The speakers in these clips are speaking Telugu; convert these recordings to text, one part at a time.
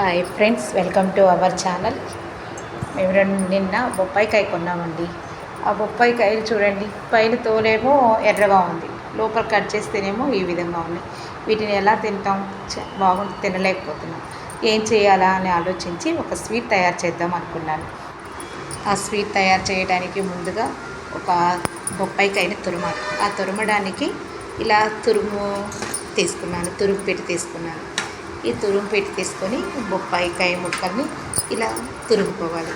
Hi friends welcome to our channel మేము రెండు నిన్న బొప్పాయికాయ కొన్నామండి. ఆ బొప్పాయికాయలు చూడండి పైన తోలేమో ఎర్రగా ఉంది. లోపల కట్ చేస్తేనేమో ఈ విధంగా ఉంది. వీటిని ఎలా తింటాం? చ- బాగుంది తినలేకపోతున్నాం. ఏం చేయాలా అని ఆలోచించి ఒక స్వీట్ తయారు చేద్దాం అనుకున్నాను. ఆ స్వీట్ తయారు చేయడానికి ముందుగా ఒక బొప్పాయికాయని తురుమాలి. ఆ తురమడానికి ఇలా తురుము తీసుకున్నాను తురుము పెట్టి తీసుకున్నాను. ఈ తురుము పెట్టి తీసుకొని బొప్పాయికాయ ముక్కల్ని ఇలా తురుముకోవాలి.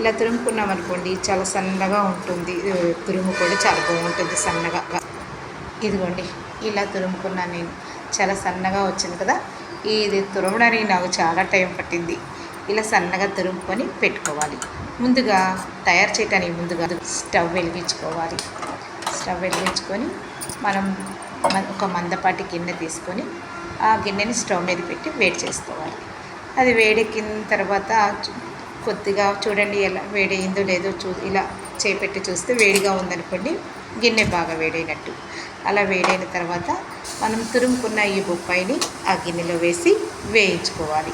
ఇలా తురుముకున్నాం అనుకోండి చాలా సన్నగా ఉంటుంది. తురుము కూడా చాలా బాగుంటుంది సన్నగా. ఇదిగోండి ఇలా తురుముకున్నాను నేను. చాలా సన్నగా వచ్చింది కదా? ఇది తురమడానికి నాకు చాలా టైం పట్టింది. ఇలా సన్నగా తురుముకొని పెట్టుకోవాలి. ముందుగా తయారు చేయడానికి ముందుగా స్టవ్ వెలిగించుకోవాలి. స్టవ్ వెలిగించుకొని మనం ఒక మందపాటి గిన్నె తీసుకొని ఆ గిన్నెని స్టవ్ మీద పెట్టి వేడి చేసుకోవాలి. అది వేడెక్కిన తర్వాత కొద్దిగా చూడండి ఎలా వేడయిందో లేదో చూ ఇలా చేపెట్టి చూస్తే వేడిగా ఉందనుకోండి గిన్నె బాగా వేడైనట్టు. అలా వేడైన తర్వాత మనం తురుముకున్న ఈ బొప్పాయిని ఆ గిన్నెలో వేసి వేయించుకోవాలి.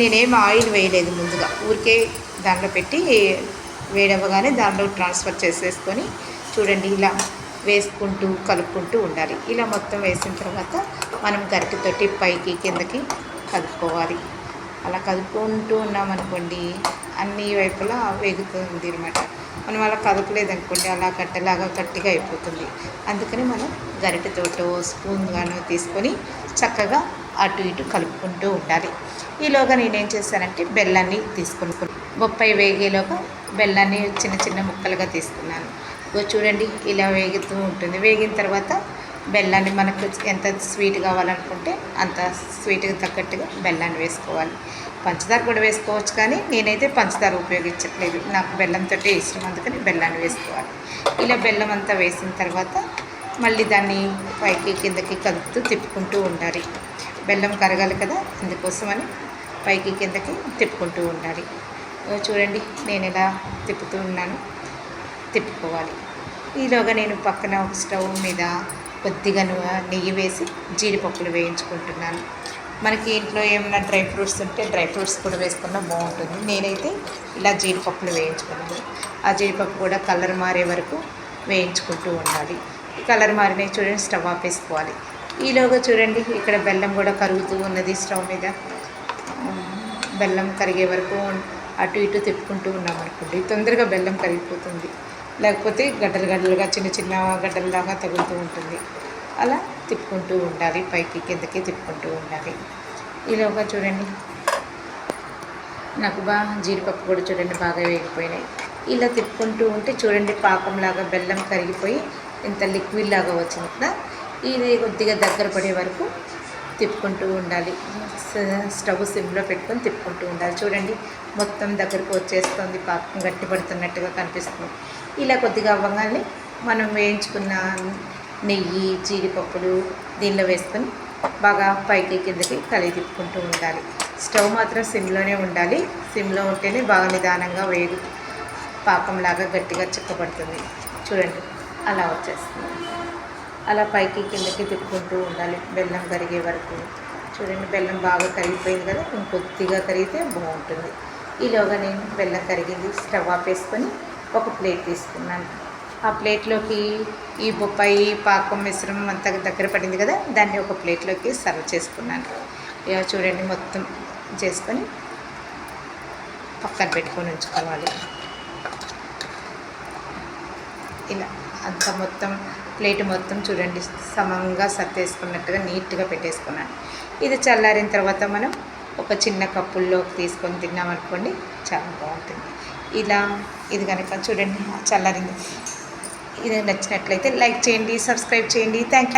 నేనేం ఆయిల్ వేయలేదు ముందుగా. ఊరికే దాంట్లో పెట్టి వేడవ్వగానే దాంట్లో ట్రాన్స్ఫర్ చేసేసుకొని చూడండి ఇలా వేసుకుంటూ కలుపుకుంటూ ఉండాలి. ఇలా మొత్తం వేసిన తర్వాత మనం గరిటెతోటి పైకి కిందకి కలుపుకోవాలి. అలా కదుపుకుంటూ ఉన్నామనుకోండి అన్ని వైపులా వేగుతుంది అనమాట మనం అలా కదపలేదనుకోండి అలా కట్టెలాగా గట్టిగా అయిపోతుంది. అందుకని మనం గరిటెతోటో స్పూన్ గానో తీసుకొని చక్కగా అటు ఇటు కలుపుకుంటూ ఉండాలి. ఈలోగా నేనేం చేశానంటే బెల్లాన్ని తీసుకుని బొప్పాయి వేగేలోగా బెల్లాన్ని చిన్న చిన్న ముక్కలుగా తీసుకున్నాను. చూడండి ఇలా వేగుతూ ఉంటుంది. వేగిన తర్వాత బెల్లాన్ని మనకు ఎంత స్వీట్ కావాలనుకుంటే అంత స్వీట్గా తగ్గట్టుగా బెల్లాన్ని వేసుకోవాలి. పంచదార కూడా వేసుకోవచ్చు కానీ నేనైతే పంచదార ఉపయోగించట్లేదు. నాకు బెల్లంతో ఇష్టం అందుకని బెల్లాన్ని వేసుకోవాలి. ఇలా బెల్లం అంతా వేసిన తర్వాత మళ్ళీ దాన్ని పైకి కిందకి కలుపుతూ తిప్పుకుంటూ ఉండాలి. బెల్లం కరగాలి కదా అందుకోసమని పైకి కిందకి తిప్పుకుంటూ ఉండాలి. చూడండి నేను ఇలా తిప్పుతూ ఉన్నాను. తిప్పుకోవాలి. ఈలోగా నేను పక్కన ఒక స్టవ్ మీద కొద్దిగా నెయ్యి వేసి జీడిపప్పులు వేయించుకుంటున్నాను. మనకి ఇంట్లో ఏమైనా డ్రై ఫ్రూట్స్ ఉంటే డ్రై ఫ్రూట్స్ కూడా వేసుకున్నా బాగుంటుంది. నేనైతే ఇలా జీడిపప్పులు వేయించుకున్నాను. ఆ జీడిపప్పు కూడా కలర్ మారే వరకు వేయించుకుంటూ ఉండాలి. కలర్ మారినవి చూడండి స్టవ్ ఆపేసుకోవాలి. ఈలోగా చూడండి ఇక్కడ బెల్లం కూడా కరుగుతూ ఉన్నది స్టవ్ మీద. బెల్లం కరిగే వరకు అటు ఇటు తిప్పుకుంటూ ఉన్నాం అనుకోండి తొందరగా బెల్లం కరిగిపోతుంది. లేకపోతే గడ్డలు గడ్డలుగా చిన్న చిన్న గడ్డల్లాగా తగులుతూ ఉంటుంది. అలా తిప్పుకుంటూ ఉండాలి పైకి కిందకి తిప్పుకుంటూ ఉండాలి. ఈలోగా చూడండి. నాకు బాగా జీడిపప్పు కూడా చూడండి బాగా వేగిపోయినాయి. ఇలా తిప్పుకుంటూ ఉంటే చూడండి పాకంలాగా బెల్లం కరిగిపోయి ఇంత లిక్విడ్ లాగా వచ్చింది కదా? ఇది కొద్దిగా దగ్గర పడే వరకు తిప్పుకుంటూ ఉండాలి. స్టవ్ సిమ్లో పెట్టుకొని తిప్పుకుంటూ ఉండాలి. చూడండి మొత్తం దగ్గరకు వచ్చేస్తుంది. పాకం గట్టిపడుతున్నట్టుగా కనిపిస్తుంది. ఇలా కొద్దిగా అవ్వగానే మనం వేయించుకున్న నెయ్యి జీడిపప్పులు దీనిలో వేసుకొని బాగా పైకి కిందకి కలిగి తిప్పుకుంటూ ఉండాలి. స్టవ్ మాత్రం సిమ్లోనే ఉండాలి. సిమ్లో ఉంటేనే బాగా నిదానంగా వేగు. పాకంలాగా గట్టిగా చిక్కబడుతుంది. చూడండి అలా వచ్చేస్తుంది. అలా పైకి కిందకి తిప్పుకుంటూ ఉండాలి. బెల్లం కరిగే వరకు. చూడండి బెల్లం బాగా కరిగిపోయింది కదా ఇంకొద్దిగా కరిగితే బాగుంటుంది. ఈలోగా నేను బెల్లం కరిగింది స్టవ్ ఆపేసుకొని ఒక ప్లేట్ తీసుకున్నాను. ఆ ప్లేట్లోకి ఈ బొప్పాయి పాకం మిశ్రమం అంతా దగ్గర పడింది కదా దాన్ని ఒక ప్లేట్లోకి సర్వ్ చేసుకున్నాను. ఇలా చూడండి మొత్తం చేసుకొని పక్కన పెట్టుకొని ఉంచుకోవాలి. ఇలా అంత మొత్తం ప్లేట్ మొత్తం చూడండి సమంగా సర్దేసుకున్నట్టుగా నీట్గా పెట్టేసుకున్నాను. ఇది చల్లారిన తర్వాత మనం ఒక చిన్న కప్పుల్లోకి తీసుకొని తిన్నామనుకోండి చాలా బాగుంటుంది. ఇలా ఇది కనుక చూడండి చల్లారింది. ఇది నచ్చినట్లయితే లైక్ చేయండి సబ్స్క్రైబ్ చేయండి. Thank you